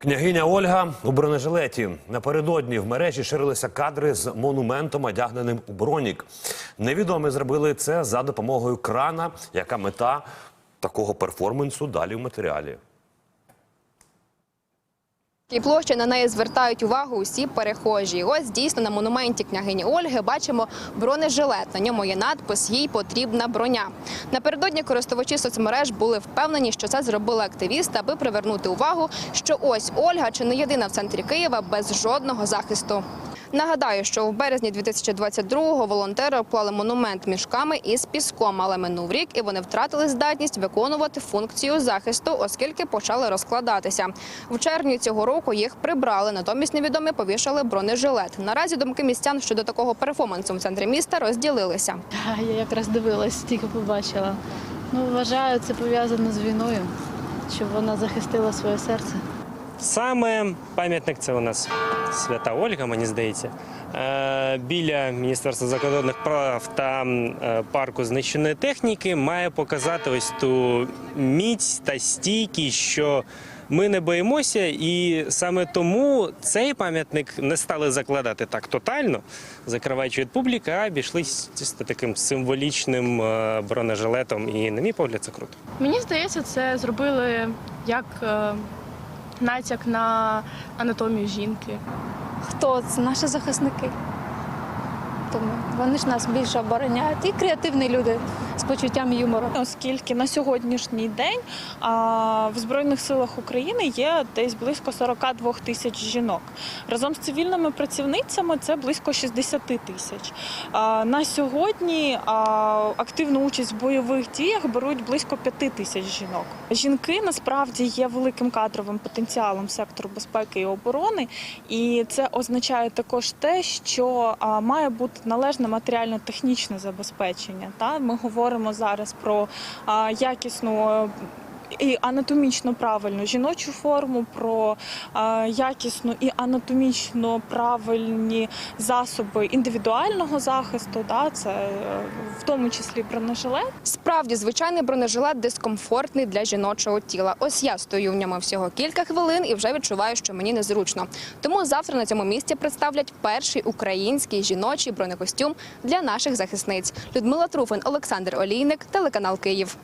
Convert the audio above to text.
Княгиня Ольга у бронежилеті напередодні в мережі ширилися кадри з монументом, одягненим у бронік. Невідомі зробили це за допомогою крана. Яка мета такого перформансу далі в матеріалі? І площі на неї звертають увагу усі перехожі. Ось дійсно на монументі княгині Ольги бачимо бронежилет. На ньому є надпис Їй потрібна броня. Напередодні користувачі соцмереж були впевнені, що це зробили активісти, аби привернути увагу, що ось Ольга чи не єдина в центрі Києва без жодного захисту. Нагадаю, що в березні 2022-го волонтери обклали монумент мішками із піском, але минув рік і вони втратили здатність виконувати функцію захисту, оскільки почали розкладатися. В червні цього року їх прибрали, натомість невідомі повішали бронежилет. Наразі думки містян щодо такого перформансу в центрі міста розділилися. Я якраз дивилась, тільки побачила. Ну, вважаю, це пов'язано з війною, щоб вона захистила своє серце. Саме пам'ятник це у нас свята Ольга, мені здається. Е, Біля Міністерства закордонних прав та е, парку знищеної техніки має показати ось ту міць та стійкість, що ми не боїмося, і саме тому цей пам'ятник не стали закладати так тотально, закриваючи від публіки, а обійшлись чисто таким символічним е, бронежилетом. І, на мій погляд, це круто. Мені здається, це зробили як натяк на анатомію жінки. Хто це? Наші захисники. Тому вони ж нас більше обороняють. І креативні люди з почуттям юмору. оскільки на сьогоднішній день в Збройних силах України є десь близько 42 тисяч жінок. Разом з цивільними працівницями це близько 60 тисяч. На сьогодні активну участь в бойових діях беруть близько 5 тисяч жінок. Жінки насправді є великим кадровим потенціалом сектору безпеки і оборони, і це означає також те, що має бути належне матеріально-технічне забезпечення. Та ми говоримо зараз про якісну. І анатомічно правильну жіночу форму, про якісну і анатомічно правильні засоби індивідуального захисту, да, це е, в тому числі бронежилет. Справді, звичайний бронежилет дискомфортний для жіночого тіла. Ось я стою в ньому всього кілька хвилин і вже відчуваю, що мені незручно. Тому завтра на цьому місці представлять перший український жіночий бронекостюм для наших захисниць. Людмила Труфин, Олександр Олійник, телеканал Київ.